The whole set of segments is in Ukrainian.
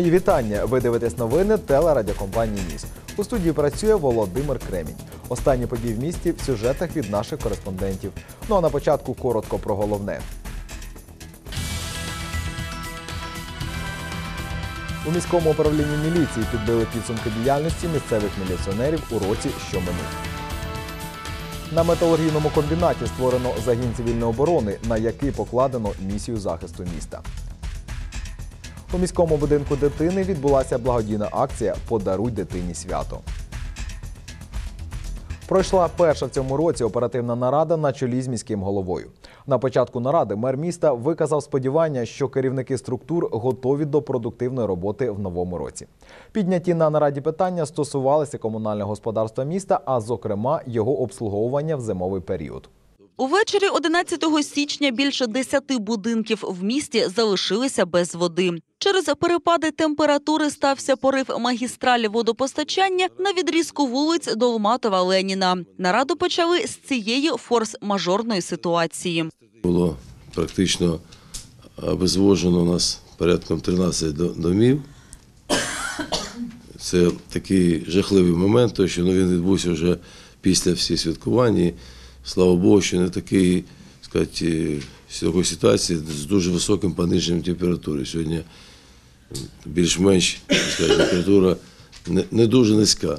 Мої вітання. Ви дивитесь новини телерадіокомпанії Ніс. У студії працює Володимир Кремінь. Останні події в місті в сюжетах від наших кореспондентів. Ну а на початку коротко про головне. У міському управлінні міліції підбили підсумки діяльності місцевих міліціонерів у році, що минув. На металургійному комбінаті створено загін цивільної оборони, на який покладено місію захисту міста. У міському будинку дитини відбулася благодійна акція Подаруй дитині свято. Пройшла перша в цьому році оперативна нарада на чолі з міським головою. На початку наради мер міста виказав сподівання, що керівники структур готові до продуктивної роботи в новому році. Підняті на нараді питання стосувалися комунального господарства міста, а зокрема його обслуговування в зимовий період. Увечері 11 січня більше 10 будинків в місті залишилися без води. Через перепади температури стався порив магістралі водопостачання на відрізку вулиць Долматова Леніна. Нараду почали з цієї форс-мажорної ситуації. Було практично обезвожено у нас порядком 13 до- домів. Це такий жахливий момент, тому що ну, він відбувся вже після всіх святкувань. Слава Богу, що не такий, сказати, з такої ситуації з дуже високим пониженням температури. Сьогодні більш-менш температура не, дуже низька.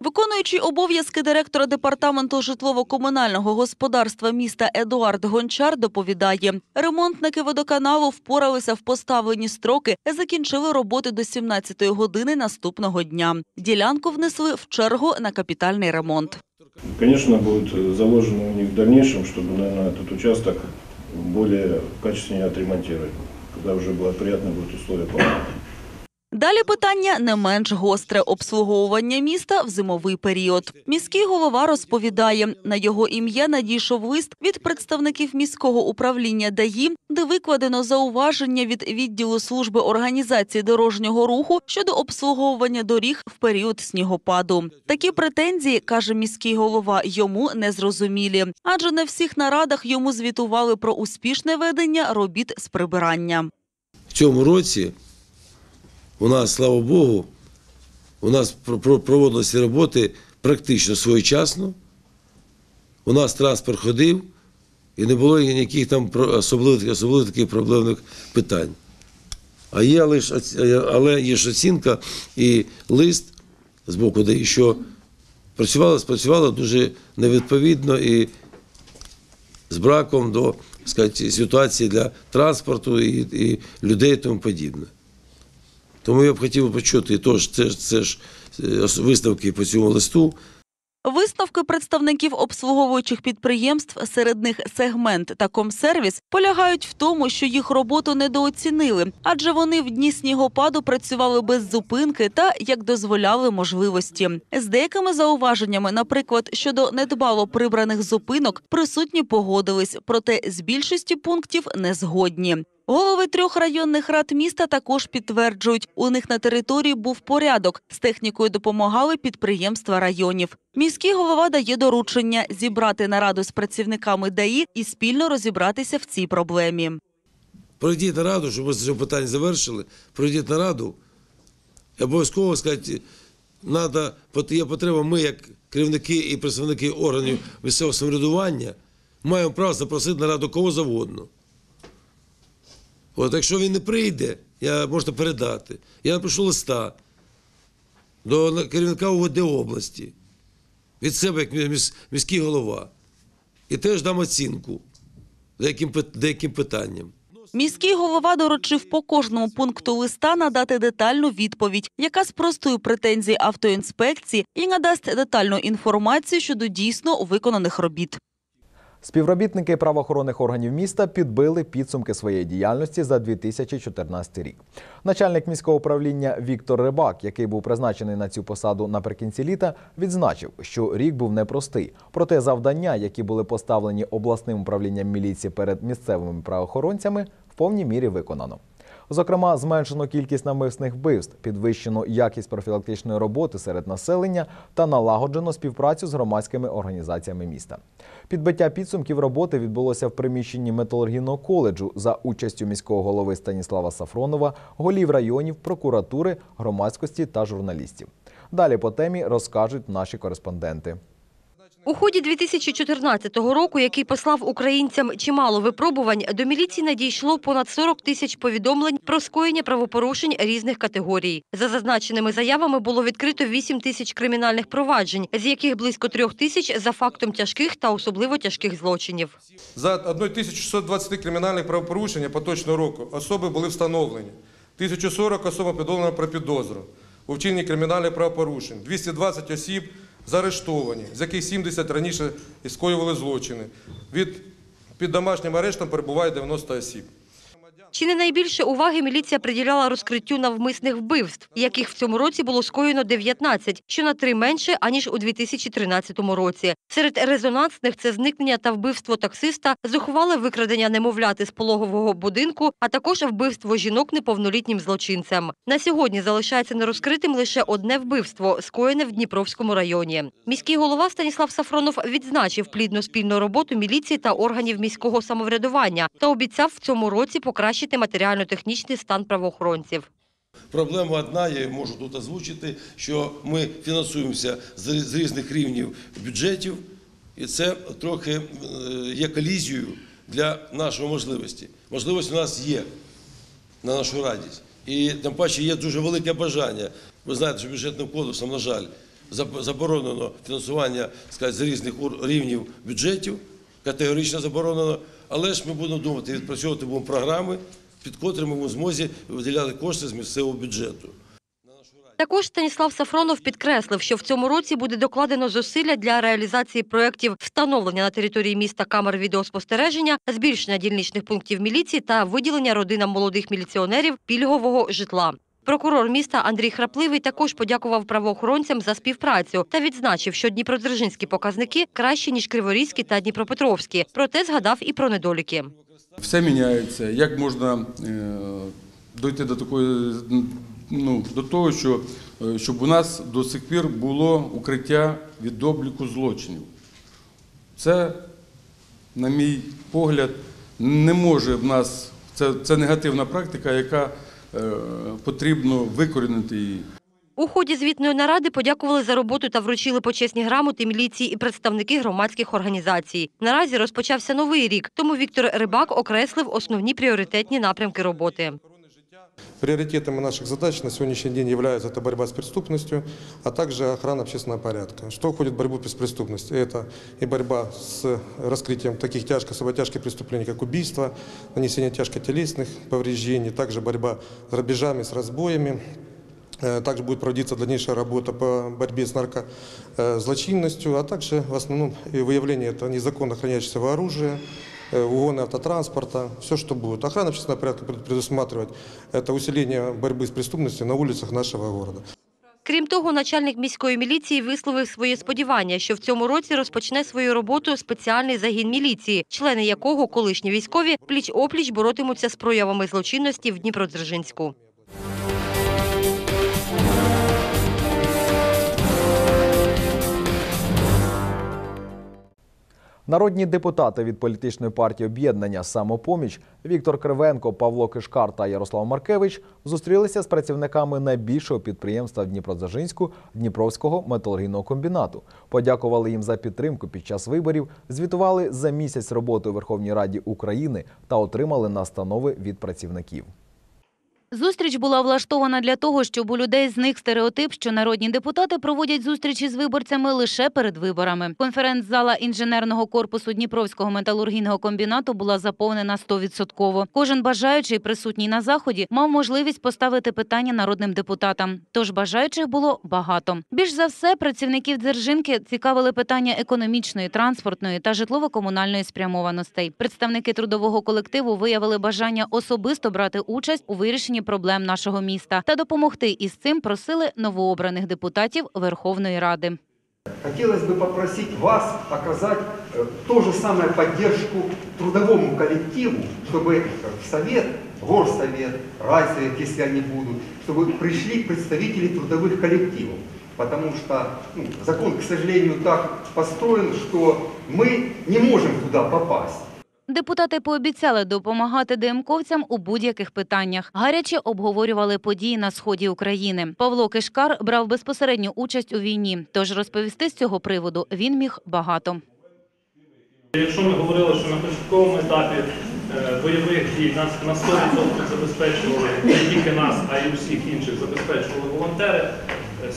Виконуючий обов'язки директора департаменту житлово-комунального господарства міста Едуард Гончар доповідає, ремонтники водоканалу впоралися в поставлені строки і закінчили роботи до 17-ї години наступного дня. Ділянку внесли в чергу на капітальний ремонт. Конечно, будет заложено у них в дальнейшем, чтобы, наверное, этот участок более качественнее отремонтировать, когда уже благоприятно будут условия погоды. Далі питання не менш гостре обслуговування міста в зимовий період. Міський голова розповідає, на його ім'я надійшов лист від представників міського управління ДАІ, де викладено зауваження від відділу служби організації дорожнього руху щодо обслуговування доріг в період снігопаду. Такі претензії, каже міський голова, йому не зрозумілі, адже на всіх нарадах йому звітували про успішне ведення робіт з прибирання. В цьому році у нас, слава Богу, у нас про- про- проводилися роботи практично своєчасно. У нас транспорт ходив і не було ніяких там особливих, особливих таких проблемних питань. А є лише, але є ж оцінка і лист з боку, де що працювало, спрацювало дуже невідповідно і з браком до сказати, ситуації для транспорту і, і людей і тому подібне. Тому я б хотів почути, тож це, ж- це ж е, виставки по цьому листу. Висновки представників обслуговуючих підприємств, серед них сегмент та комсервіс, полягають в тому, що їх роботу недооцінили, адже вони в дні снігопаду працювали без зупинки та як дозволяли можливості. З деякими зауваженнями, наприклад, щодо недбало прибраних зупинок, присутні погодились, проте з більшості пунктів не згодні. Голови трьох районних рад міста також підтверджують, у них на території був порядок. З технікою допомагали підприємства районів. Міський голова дає доручення зібрати нараду з працівниками ДАІ і спільно розібратися в цій проблемі. Пройдіть нараду, щоб ми це питання завершили. Пройдіть нараду. І обов'язково сказати, надо, є потреба, ми, як керівники і представники органів місцевого самоврядування, маємо право запросити нараду кого завгодно. От якщо він не прийде, я можете передати. Я напишу листа до керівника УВД області від себе, як міський голова. І теж дам оцінку деяким, деяким питанням. Міський голова доручив по кожному пункту листа надати детальну відповідь, яка спростує претензії автоінспекції і надасть детальну інформацію щодо дійсно виконаних робіт. Співробітники правоохоронних органів міста підбили підсумки своєї діяльності за 2014 рік. Начальник міського управління Віктор Рибак, який був призначений на цю посаду наприкінці літа, відзначив, що рік був непростий. Проте завдання, які були поставлені обласним управлінням міліції перед місцевими правоохоронцями, в повній мірі виконано. Зокрема, зменшено кількість намисних вбивств, підвищено якість профілактичної роботи серед населення та налагоджено співпрацю з громадськими організаціями міста. Підбиття підсумків роботи відбулося в приміщенні металургійного коледжу за участю міського голови Станіслава Сафронова, голів районів, прокуратури, громадськості та журналістів. Далі по темі розкажуть наші кореспонденти. У ході 2014 року, який послав українцям чимало випробувань, до міліції надійшло понад 40 тисяч повідомлень про скоєння правопорушень різних категорій. За зазначеними заявами було відкрито 8 тисяч кримінальних проваджень, з яких близько 3 тисяч за фактом тяжких та особливо тяжких злочинів. За 1620 кримінальних правопорушень поточного року особи були встановлені. 1040 особам повідомлено про підозру у вчиненні кримінальних правопорушень. 220 осіб заарештовані, з яких 70 раніше і скоювали злочини. Від під домашнім арештом перебуває 90 осіб. Чи не найбільше уваги міліція приділяла розкриттю навмисних вбивств, яких в цьому році було скоєно 19, що на три менше, аніж у 2013 році. Серед резонансних – це зникнення та вбивство таксиста, зухвале викрадення немовляти з пологового будинку, а також вбивство жінок неповнолітнім злочинцем. На сьогодні залишається нерозкритим лише одне вбивство, скоєне в Дніпровському районі. Міський голова Станіслав Сафронов відзначив плідну спільну роботу міліції та органів міського самоврядування та обіцяв в цьому році покращити матеріально-технічний стан правоохоронців. Проблема одна, я можу тут озвучити, що ми фінансуємося з різних рівнів бюджетів, і це трохи е, є колізією для нашої можливості. Можливість у нас є на нашу радість. І тим паче є дуже велике бажання. Ви знаєте, що бюджетним кодексом, на жаль, заборонено фінансування сказати, з різних рівнів бюджетів, категорично заборонено. Але ж ми будемо думати, відпрацьовувати будемо програми, під котрими ми в змозі виділяти кошти з місцевого бюджету. Також Станіслав Сафронов підкреслив, що в цьому році буде докладено зусилля для реалізації проєктів встановлення на території міста камер відеоспостереження, збільшення дільничних пунктів міліції та виділення родинам молодих міліціонерів пільгового житла. Прокурор міста Андрій Храпливий також подякував правоохоронцям за співпрацю та відзначив, що дніпродзержинські показники кращі ніж Криворізькі та Дніпропетровські. Проте згадав і про недоліки. Все міняється. Як можна е, дойти до такої, ну, до того, що, е, щоб у нас до сих пір було укриття від обліку злочинів? Це, на мій погляд, не може в нас, це, це негативна практика, яка потрібно викорінити її. У ході звітної наради подякували за роботу та вручили почесні грамоти міліції і представники громадських організацій. Наразі розпочався новий рік, тому Віктор Рибак окреслив основні пріоритетні напрямки роботи. Приоритетами наших задач на сегодняшний день является это борьба с преступностью, а также охрана общественного порядка. Что входит в борьбу с преступностью? Это и борьба с раскрытием таких тяжких, особо тяжких преступлений, как убийство, нанесение тяжкотелесных повреждений, также борьба с грабежами, с разбоями. Э, Также будет проводиться дальнейшая работа по борьбе с наркозлочинностью, а также в основном и выявление это незаконно хранящегося оружия, э, угоны автотранспорта, все, что будет. Охрана общественного порядка будет предусматривать это усиление борьбы с преступностью на улицах нашего города. Крім того, начальник міської міліції висловив своє сподівання, що в цьому році розпочне свою роботу спеціальний загін міліції, члени якого колишні військові пліч-опліч боротимуться з проявами злочинності в Дніпродзержинську. Народні депутати від політичної партії об'єднання Самопоміч Віктор Кривенко, Павло Кишкар та Ярослав Маркевич зустрілися з працівниками найбільшого підприємства в Дніпродзержинську Дніпровського металургійного комбінату. Подякували їм за підтримку під час виборів, звітували за місяць роботи у Верховній Раді України та отримали настанови від працівників. Зустріч була влаштована для того, щоб у людей зник стереотип, що народні депутати проводять зустрічі з виборцями лише перед виборами. Конференц-зала інженерного корпусу Дніпровського металургійного комбінату була заповнена 100%. Кожен бажаючий присутній на заході мав можливість поставити питання народним депутатам. Тож бажаючих було багато. Більш за все, працівників Дзержинки цікавили питання економічної, транспортної та житлово-комунальної спрямованостей. Представники трудового колективу виявили бажання особисто брати участь у вирішенні проблем нашого міста та допомогти із цим просили новообраних депутатів Верховної Ради. Хотелось бы попросить вас оказать э, то же самое поддержку трудовому коллективу, чтобы в Совет горсовет, райсовет, если они будут, чтобы пришли представители трудовых коллективов. Потому что ну, закон, к сожалению, так построен, что мы не можем туда попасть. Депутати пообіцяли допомагати ДМКовцям у будь-яких питаннях. Гаряче обговорювали події на сході України. Павло Кишкар брав безпосередню участь у війні, тож розповісти з цього приводу він міг багато. Якщо ми говорили, що на початковому етапі е, бойових дій нас на 100% забезпечували не тільки нас, а й усіх інших забезпечували волонтери.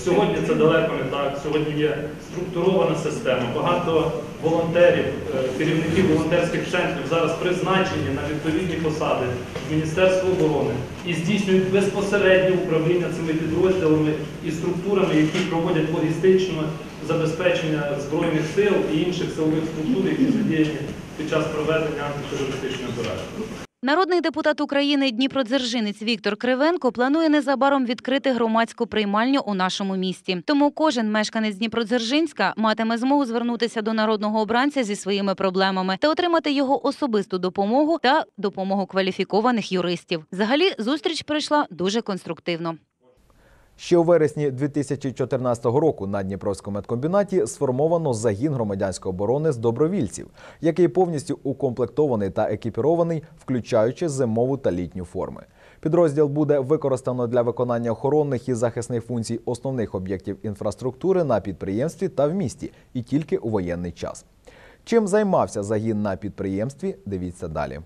Сьогодні це далеко не так. Сьогодні є структурована система. Багато волонтерів, е, керівників волонтерських центрів зараз призначені на відповідні посади в Міністерство оборони і здійснюють безпосереднє управління цими підрозділами і структурами, які проводять логістичне забезпечення збройних сил і інших силових структур, які задіяні під час проведення антитерористичної операції. Народний депутат України Дніпродзержинець Віктор Кривенко планує незабаром відкрити громадську приймальню у нашому місті. Тому кожен мешканець Дніпродзержинська матиме змогу звернутися до народного обранця зі своїми проблемами та отримати його особисту допомогу та допомогу кваліфікованих юристів. Взагалі, зустріч пройшла дуже конструктивно. Ще у вересні 2014 року на Дніпровському медкомбінаті сформовано загін громадянської оборони з добровільців, який повністю укомплектований та екіпірований, включаючи зимову та літню форми. Підрозділ буде використано для виконання охоронних і захисних функцій основних об'єктів інфраструктури на підприємстві та в місті, і тільки у воєнний час. Чим займався загін на підприємстві? Дивіться далі.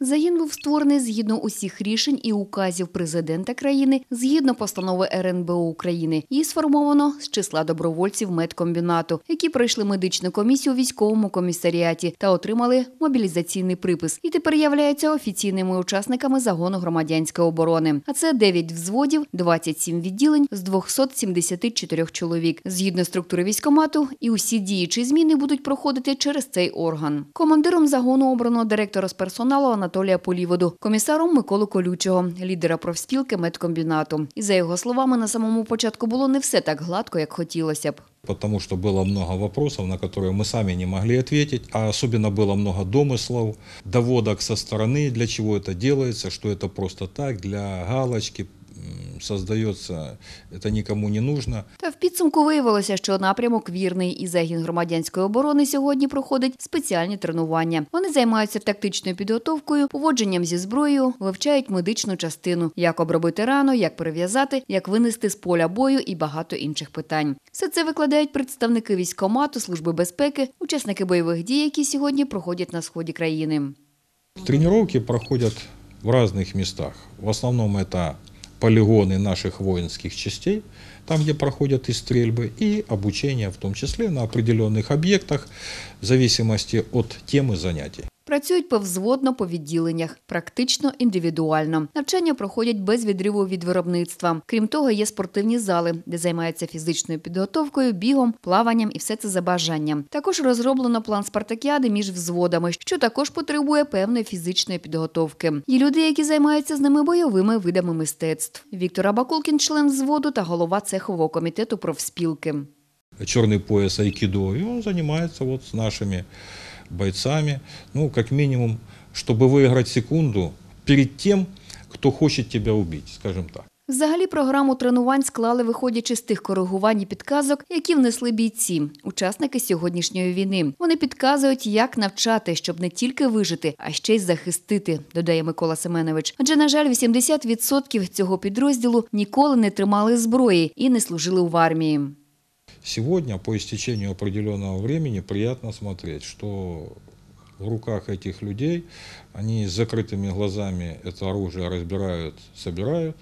Загін був створений згідно усіх рішень і указів президента країни, згідно постанови РНБО України, і сформовано з числа добровольців медкомбінату, які пройшли медичну комісію у військовому комісаріаті та отримали мобілізаційний припис. І тепер являються офіційними учасниками загону громадянської оборони. А це 9 взводів, 27 відділень з 274 чоловік. Згідно структури військомату, і усі діючі зміни будуть проходити через цей орган. Командиром загону обрано директора з персоналу Анатолія Поліводу, комісаром Миколу Колючого, лідера профспілки медкомбінату. І за його словами, на самому початку було не все так гладко, як хотілося б. потому что было много вопросов, на которые мы сами не могли ответить, а особенно было много домыслов, доводок со стороны, для чего это делается, что это просто так, для галочки м, создается, это никому не нужно. Та в підсумку виявилося, що напрямок вірний і загін громадянської оборони сьогодні проходить спеціальні тренування. Вони займаються тактичною підготовкою, поводженням зі зброєю, вивчають медичну частину, як обробити рану, як перев'язати, як винести з поля бою і багато інших питань. Все це викладають представники військкомату, служби безпеки, учасники бойових дій, які сьогодні проходять на сході країни. Тренировки проходят в разных местах. В основном это полигоны наших воинских частей, там, где проходят и стрельбы, и обучение, в том числе на определенных объектах, в зависимости от темы занятий. Працюють повзводно по відділеннях, практично індивідуально. Навчання проходять без відриву від виробництва. Крім того, є спортивні зали, де займаються фізичною підготовкою, бігом, плаванням і все це за бажанням. Також розроблено план спартакіади між взводами, що також потребує певної фізичної підготовки. Є люди, які займаються з ними бойовими видами мистецтв. Віктор Абакулкін, член взводу та голова цехового комітету профспілки черный пояс айкидо, и он занимается вот с нашими бойцами, ну, как минимум, чтобы выиграть секунду перед тем, кто хочет тебя убить, скажем так. Взагалі програму тренувань склали, виходячи з тих коригувань і підказок, які внесли бійці, учасники сьогоднішньої війни. Вони підказують, як навчати, щоб не тільки вижити, а ще й захистити, додає Микола Семенович. Адже, на жаль, 80% цього підрозділу ніколи не тримали зброї і не служили в армії. Сегодня, по истечению определенного времени, приятно смотреть, что в руках этих людей, они с закрытыми глазами это оружие разбирают, собирают,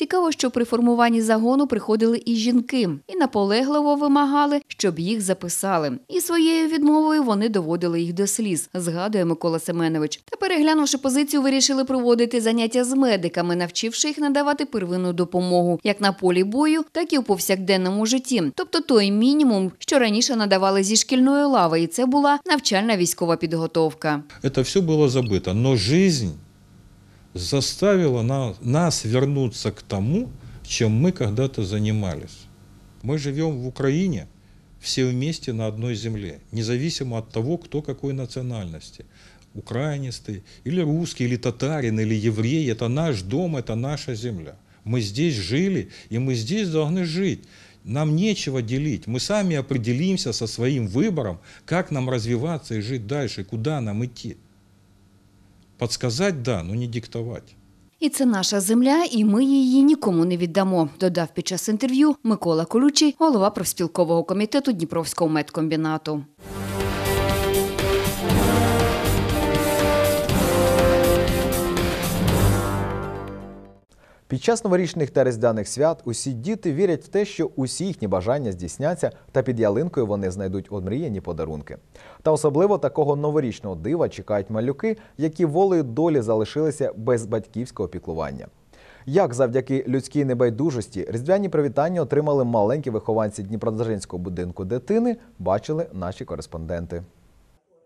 Цікаво, що при формуванні загону приходили і жінки, і наполегливо вимагали, щоб їх записали. І своєю відмовою вони доводили їх до сліз, згадує Микола Семенович. Та переглянувши позицію, вирішили проводити заняття з медиками, навчивши їх надавати первинну допомогу як на полі бою, так і у повсякденному житті. Тобто той мінімум, що раніше надавали зі шкільної лави, і це була навчальна військова підготовка. Это все было забыто. Но жизнь заставила на- нас вернуться к тому, чем мы когда-то занимались. Мы живем в Украине все вместе на одной земле, независимо от того, кто какой национальности. украинец ты, или русский, или татарин, или еврей, это наш дом, это наша земля. Мы здесь жили, и мы здесь должны жить. Нам нечего делить. Мы сами определимся со своим выбором, как нам развиваться и жить дальше, куда нам идти. Подсказать – да, но не диктовать. І це наша земля, і ми її нікому не віддамо, додав під час інтерв'ю Микола Колючий, голова профспілкового комітету Дніпровського медкомбінату. Під час новорічних та різдвяних свят усі діти вірять в те, що усі їхні бажання здійсняться, та під ялинкою вони знайдуть омріяні подарунки. Та особливо такого новорічного дива чекають малюки, які волею долі залишилися без батьківського піклування. Як завдяки людській небайдужості різдвяні привітання отримали маленькі вихованці Дніпродзержинського будинку дитини, бачили наші кореспонденти.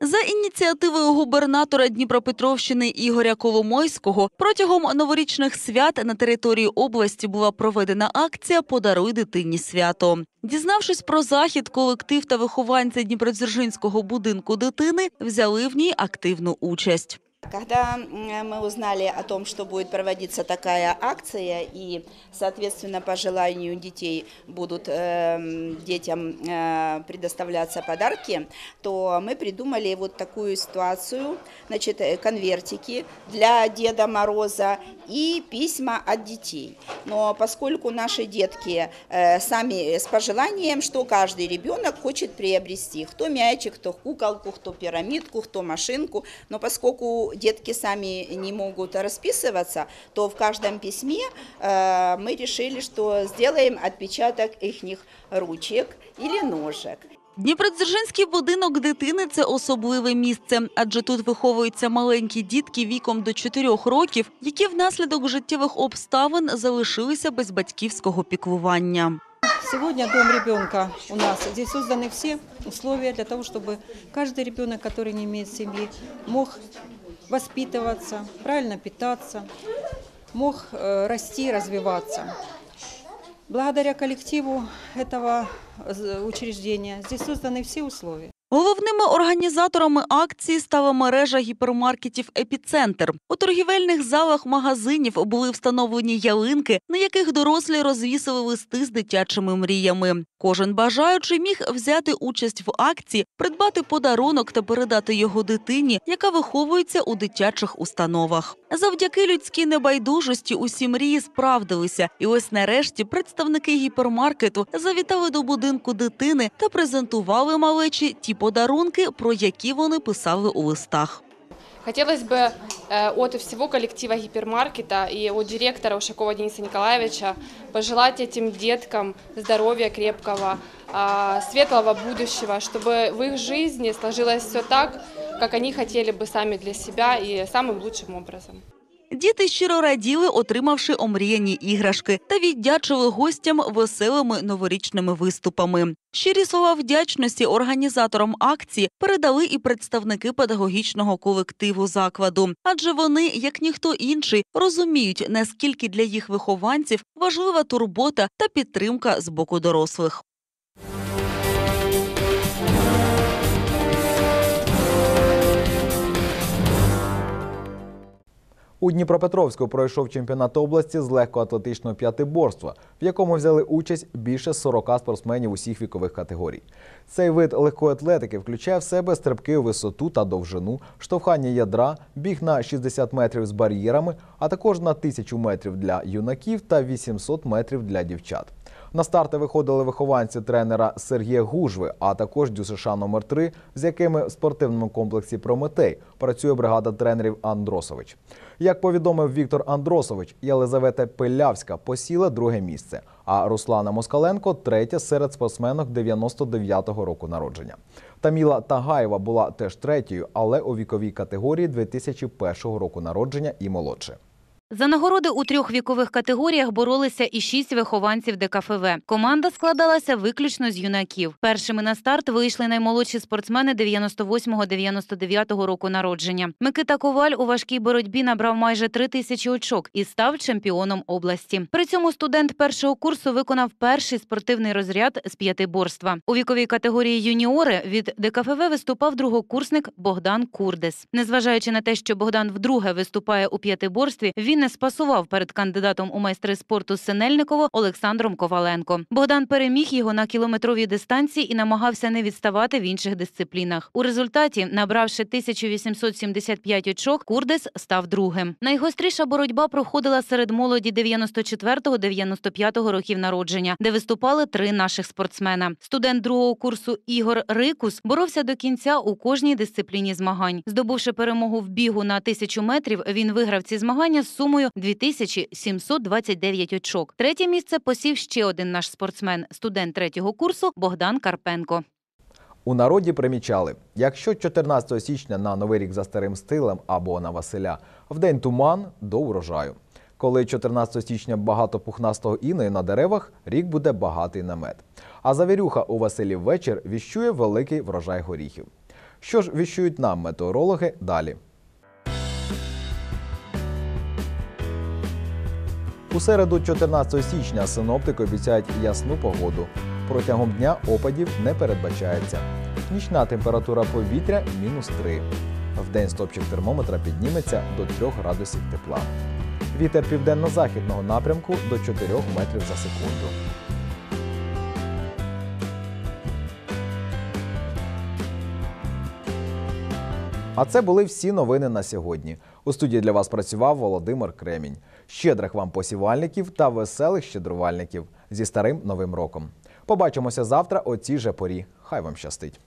За ініціативою губернатора Дніпропетровщини Ігоря Коломойського протягом новорічних свят на території області була проведена акція Подаруй дитині свято. Дізнавшись про захід, колектив та вихованці Дніпродзержинського будинку дитини взяли в ній активну участь. Когда мы узнали о том, что будет проводиться такая акция, и, соответственно, по желанию детей будут эм, детям э, предоставляться подарки, то мы придумали вот такую ситуацию, значит, э, конвертики для Деда Мороза и письма от детей. Но поскольку наши детки э, сами с пожеланием, что каждый ребенок хочет приобрести, кто мячик, кто куколку, кто пирамидку, кто машинку, но поскольку детки сами не могут расписываться, то в каждом письме э, мы решили, что сделаем отпечаток их ручек или ножек. Дніпродзержинський будинок дитини це особливе місце, адже тут виховуються маленькі дітки віком до 4 років, які внаслідок життєвих обставин залишилися без батьківського піклування. Сегодня дом ребенка у нас. Здесь созданы все условия для того, чтобы каждый ребенок, который не имеет семьи, мог воспитываться, правильно питаться, мог э, расти, развиваться. Благодаря коллективу этого з- учреждения здесь созданы все условия. Головними організаторами акції стала мережа гіпермаркетів Епіцентр. У торгівельних залах магазинів були встановлені ялинки, на яких дорослі розвісили листи з дитячими мріями. Кожен бажаючий міг взяти участь в акції, придбати подарунок та передати його дитині, яка виховується у дитячих установах. Завдяки людській небайдужості усі мрії справдилися, і ось нарешті представники гіпермаркету завітали до будинку дитини та презентували малечі ті подарунки, про які вони писали у листах. Хотелось бы э, от всего коллектива гипермаркета и от директора Ушакова Дениса Николаевича пожелать этим деткам здоровья крепкого, а, светлого будущего, чтобы в их жизни сложилось все так, как они хотели бы сами для себя и самым лучшим образом. Діти щиро раділи, отримавши омріяні іграшки, та віддячили гостям веселими новорічними виступами. Щирі слова вдячності організаторам акції передали і представники педагогічного колективу закладу, адже вони, як ніхто інший, розуміють, наскільки для їх вихованців важлива турбота та підтримка з боку дорослих. У Дніпропетровську пройшов чемпіонат області з легкоатлетичного п'ятиборства, в якому взяли участь більше 40 спортсменів усіх вікових категорій. Цей вид легкої атлетики включає в себе стрибки у висоту та довжину, штовхання ядра, біг на 60 метрів з бар'єрами, а також на 1000 метрів для юнаків та 800 метрів для дівчат. На старти виходили вихованці тренера Сергія Гужви, а також ДЮСШ номер 3 з якими в спортивному комплексі Прометей працює бригада тренерів Андросович. Як повідомив Віктор Андросович, Єлизавета Пилявська посіла друге місце, а Руслана Москаленко третя серед спортсменок 99-го року народження. Таміла Тагаєва була теж третьою, але у віковій категорії 2001 року народження і молодше. За нагороди у трьох вікових категоріях боролися і шість вихованців ДКФВ. Команда складалася виключно з юнаків. Першими на старт вийшли наймолодші спортсмени 98-99 року народження. Микита Коваль у важкій боротьбі набрав майже три тисячі очок і став чемпіоном області. При цьому студент першого курсу виконав перший спортивний розряд з п'ятиборства. У віковій категорії юніори від ДКФВ виступав другокурсник Богдан Курдес. Незважаючи на те, що Богдан вдруге виступає у п'ятиборстві, він не спасував перед кандидатом у майстри спорту Синельниково Олександром Коваленко. Богдан переміг його на кілометровій дистанції і намагався не відставати в інших дисциплінах. У результаті, набравши 1875 очок, Курдес став другим. Найгостріша боротьба проходила серед молоді 94-95 років народження, де виступали три наших спортсмена. Студент другого курсу Ігор Рикус боровся до кінця у кожній дисципліні змагань. Здобувши перемогу в бігу на тисячу метрів, він виграв ці змагання з сумою 2729 очок. Третє місце посів ще один наш спортсмен, студент третього курсу Богдан Карпенко. У народі примічали, якщо 14 січня на Новий рік за старим стилем або на Василя, в день туман до урожаю. Коли 14 січня багато пухнастого іною на деревах, рік буде багатий на мед. А завірюха у Василів вечір віщує великий врожай горіхів. Що ж віщують нам метеорологи далі? У середу 14 січня синоптики обіцяють ясну погоду. Протягом дня опадів не передбачається. Нічна температура повітря мінус 3. Вдень стопчик термометра підніметься до 3 градусів тепла. Вітер південно-західного напрямку до 4 метрів за секунду. А це були всі новини на сьогодні. У студії для вас працював Володимир Кремінь. Щедрих вам посівальників та веселих щедрувальників зі старим новим роком. Побачимося завтра о цій же порі. Хай вам щастить!